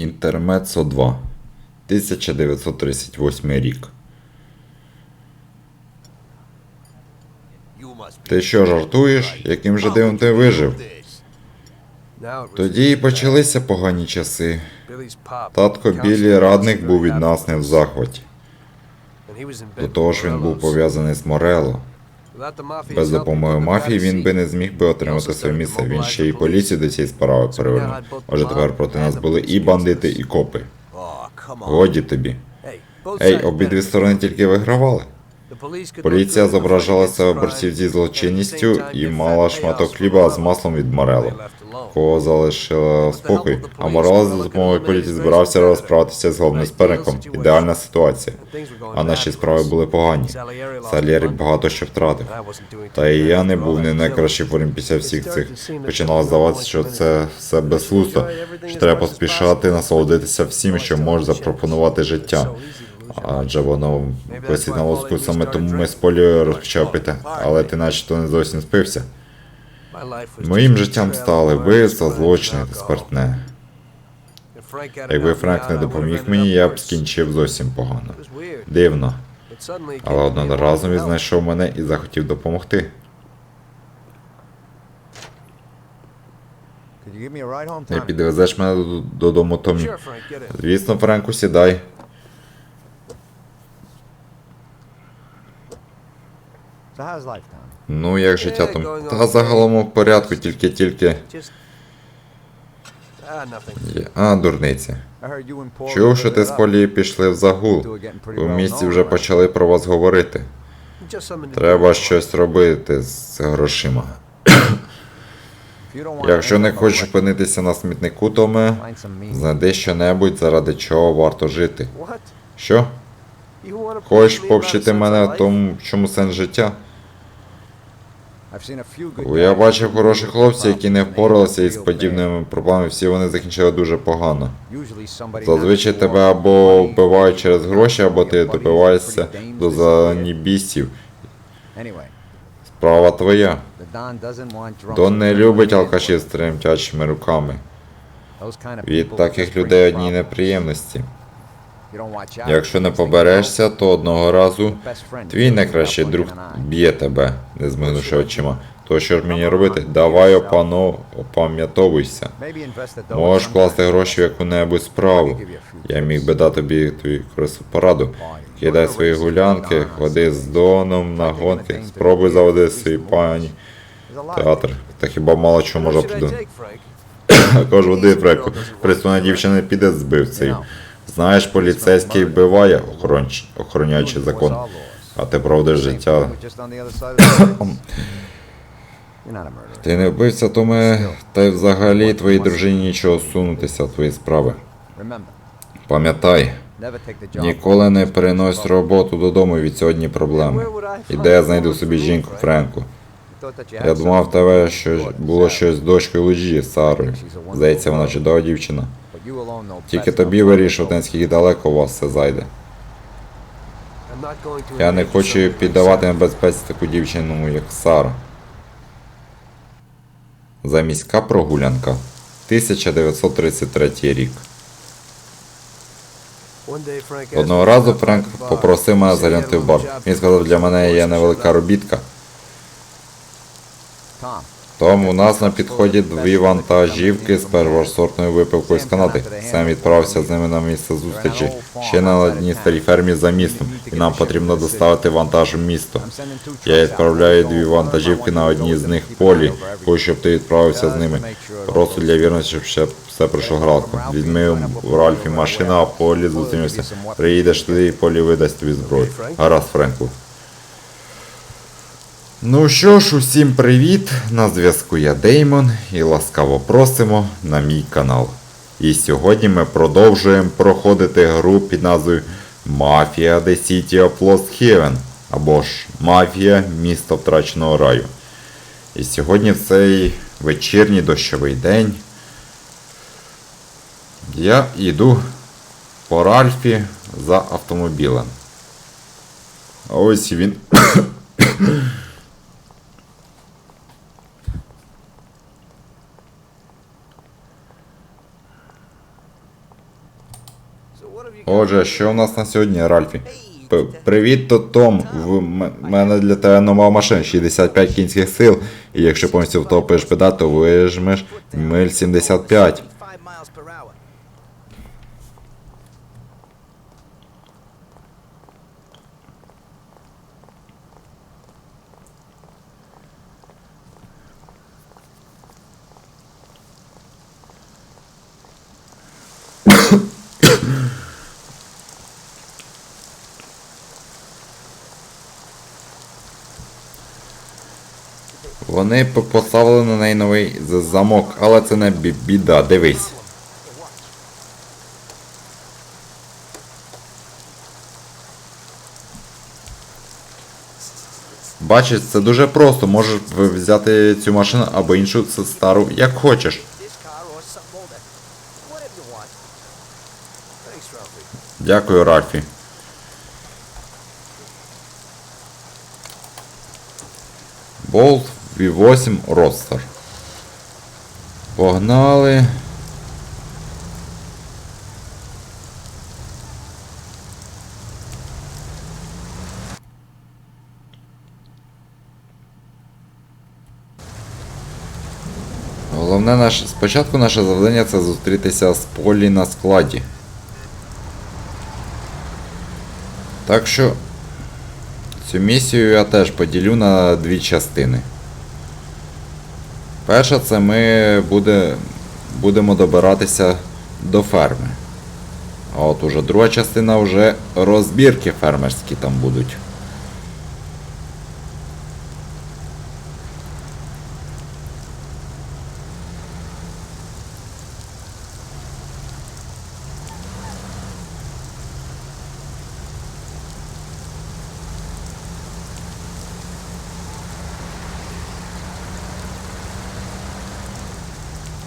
Інтермецо 2. 1938 рік. Ти що жартуєш? Яким же дивом ти вижив? Тоді і почалися погані часи. Татко Білі радник був від нас не в захваті. До того ж він був пов'язаний з Морело. Без допомоги мафії він би не зміг би отримати своє місце. Він ще й поліцію до цієї справи перевернув. Може, тепер проти нас були і бандити, і копи. Годі тобі. Ей, обидві сторони тільки вигравали. Поліція зображала себе борців зі злочинністю і мала шматок хліба з маслом від Морело, кого залишила спокій. А Морело за допомогою поліції збирався розправитися з головним суперником. Ідеальна ситуація. А наші справи були погані. Сальєрі багато що втратив. Та і я не був не найкращий формі після всіх цих. Починало здаватися, що це все безглуздо, що треба поспішати насолодитися всім, що може запропонувати життя. Адже воно висить на лоску, саме тому ми з полією розпочав пити. Але ти начебто не зовсім спився. Моїм життям стали злочини та спиртне. Якби Френк не допоміг мені, я б скінчив зовсім погано. Дивно. Але одного разу він знайшов мене і захотів допомогти. Не підвезеш мене додому, Томі. Звісно, Френку, сідай. Ну, як життя там. Та загалом в порядку, тільки-тільки. А, дурниця. Чув, що ти з полії пішли в загул. У місті вже почали про вас говорити. Треба щось робити з грошима. Якщо не хочеш опинитися на смітнику, Томе, знайди щонебудь, заради чого варто жити. Що? Хочеш повчити мене в тому, в чому сенс життя? Я бачив хороших хлопців, які не впоралися із подібними проблемами, всі вони закінчили дуже погано. Зазвичай тебе або вбивають через гроші, або ти добиваєшся до занібістів. Справа твоя. Дон не любить алкашів з тремтячими руками. Від таких людей одні неприємності. Якщо не поберешся, то одного разу твій найкращий друг б'є тебе, не змигнувши очима. То що ж мені робити? Давай опано, опам'ятовуйся. Можеш вкласти гроші в яку-небудь справу. Я міг би дати тобі твою пораду. Кидай свої гулянки, ходи з доном на гонки, спробуй заводити свій пані. Театр. Та хіба мало чого може придумати. Також води Фреку. Пристойна дівчина піде з збивцею. Знаєш, поліцейський вбиває, охоронч- охороняючи закон. А ти проводиш життя. Ти не вбився, Томе, та й взагалі твоїй дружині нічого сунутися твої справи. Пам'ятай, ніколи не перенось роботу додому від сьогодні проблеми. І де я знайду собі жінку Френку? Я думав, в тебе що було щось з дочкою Лужі, Сарою. Здається, вона чудова дівчина. Тільки тобі вирішувати, наскільки далеко у вас все зайде. Я не хочу піддавати небезпеці таку дівчину, як Сара. Заміська прогулянка. 1933 рік. Одного разу Френк попросив мене заглянути в бар. Він сказав, для мене є невелика робітка. Тому у нас на підході дві вантажівки з першосортною випивкою з Канади. Сам відправився з ними на місце зустрічі ще на одній старій фермі за містом, і нам потрібно доставити вантаж в місто. Я відправляю дві вантажівки на одній з них полі, хочу, щоб ти відправився з ними. Просто для вірності, щоб ще все пройшло гладко. Візьми у Ральфі машину, а полі зустрінемося. Приїдеш туди і полі видасть тобі зброю. Гаразд, Френку. Ну що ж, усім привіт! На зв'язку я Деймон і ласкаво просимо на мій канал. І сьогодні ми продовжуємо проходити гру під назвою Mafia The City of Lost Heaven або ж Мафія Місто Втраченого раю. І сьогодні в цей вечірній дощовий день я йду по Ральфі за автомобілем. А ось він. Отже, що у нас на сьогодні, Ральфі? П- Привіт, то Том. В мене для тебе нова машина, 65 кінських сил. І якщо повністю втопиш педаль, то вижмеш миль 75. Вони поставили на неї новий замок, але це не біда, дивись. Бачиш, це дуже просто. Можеш взяти цю машину або іншу стару, як хочеш. Дякую, Ральфі. Болт V8 Roadster. Погнали. Головне наше. Спочатку наше завдання це зустрітися з Полі на складі. Так що цю місію я теж поділю на дві частини. Перша це ми буде, будемо добиратися до ферми. А от уже друга частина вже розбірки фермерські там будуть.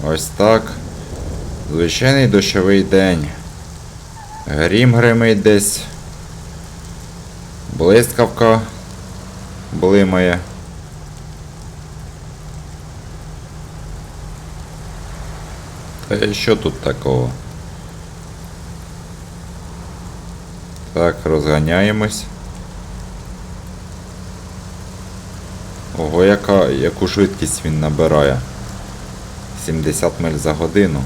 Ось так. Звичайний дощовий день. Грім гримить десь. Блискавка блимає. Та що тут такого? Так, розганяємось. Ого, яка, яку швидкість він набирає. 70 миль за годину.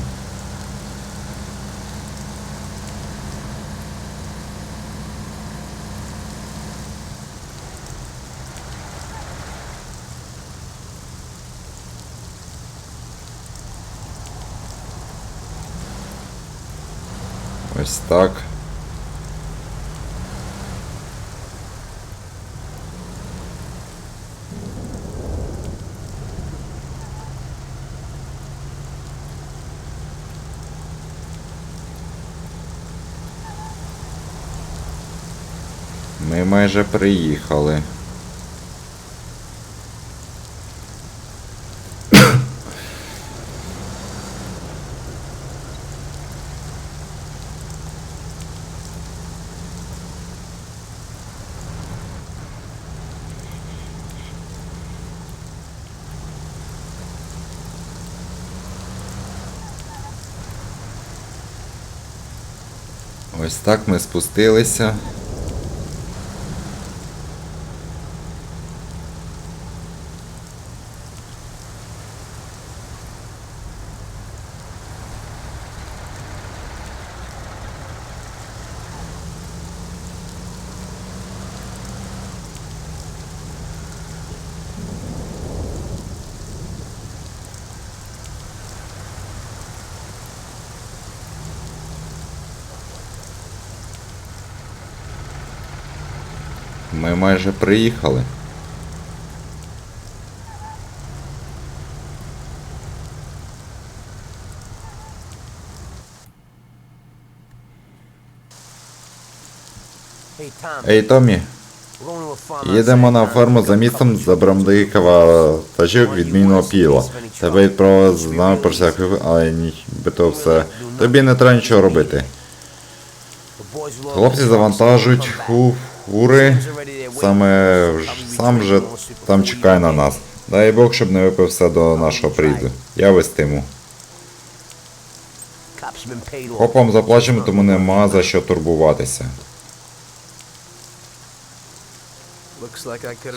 Ось так. Ми майже приїхали. Ось так ми спустилися. Ми майже приїхали. Ей, Томі, їдемо на ферму за містом забрати каватажів відмінного піла. Тебе відправили з нами про всяк випадок, але нібито все. Тобі не треба нічого робити. Хлопці завантажують ху- фури, саме сам же там чекає на нас. Дай Бог, щоб не випив все до нашого приїзду. Я вестиму. Копам заплачемо, тому нема за що турбуватися.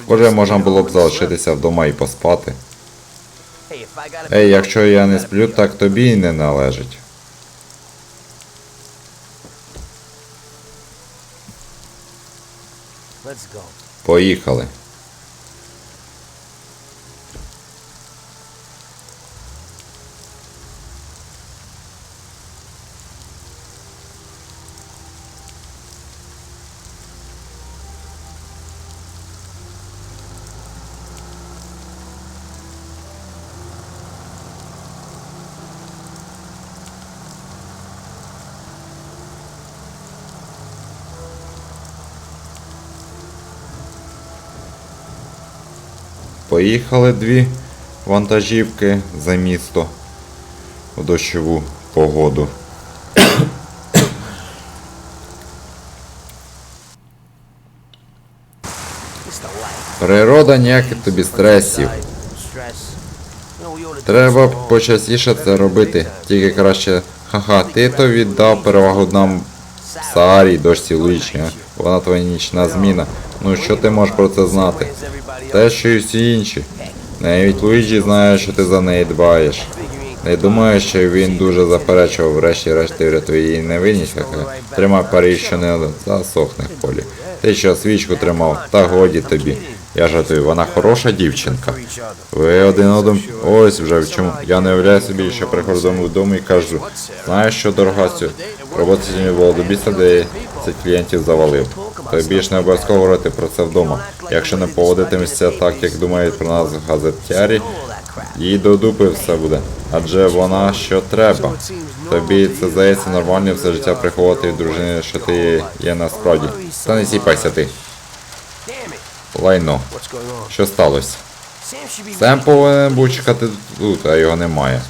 Схоже, можна було б залишитися вдома і поспати. Ей, якщо я не сплю, так тобі й не належить. Поїхали. Поїхали дві вантажівки за місто у дощову погоду. Природа ніяких тобі стресів. Треба почастіше це робити. Тільки краще. Ха-ха, ти то віддав перевагу нам Саарі, дочці Луїчі. Вона твоя нічна зміна. Ну що ти можеш про це знати? Те, що і всі інші. Навіть Луїджі знає, що ти за неї дбаєш. Не думаю, що він дуже заперечував, врешті-решт ти врятує її невинність, ха-ха. Тримай парі, що не засохне в полі. Ти що свічку тримав, та годі тобі. Я жартую, вона хороша дівчинка. Ви один одному. Ось вже в чому. Я не уявляю собі, що приходжу додому і кажу, знаєш що, дорогасю, роботи сьогодні було до біса, де клієнтів завалив. Тобі ж не обов'язково говорити про це вдома. Якщо не поводитимешся так, як думають про нас газетярі, їй до дупи все буде. Адже вона що треба. Тобі це здається нормально все життя приховувати від дружини, що ти є насправді. Та не сіпайся ти. Лайно. Що сталося? Сем повинен був чекати тут, а його немає.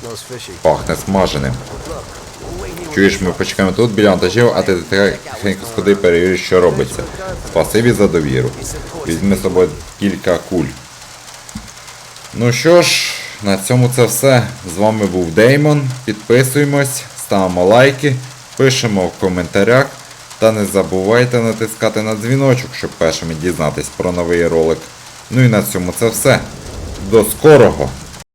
Пахне смаженим. Чуєш, ми почекаємо тут біля вантажів, а ти тихенько сходи перевіриш, що робиться. Спасибі за довіру. Візьми з собою кілька куль. Ну що ж, на цьому це все. З вами був Деймон. Підписуємось, ставимо лайки, пишемо в коментарях. Та не забувайте натискати на дзвіночок, щоб першими дізнатись про новий ролик. Ну і на цьому це все. До скорого!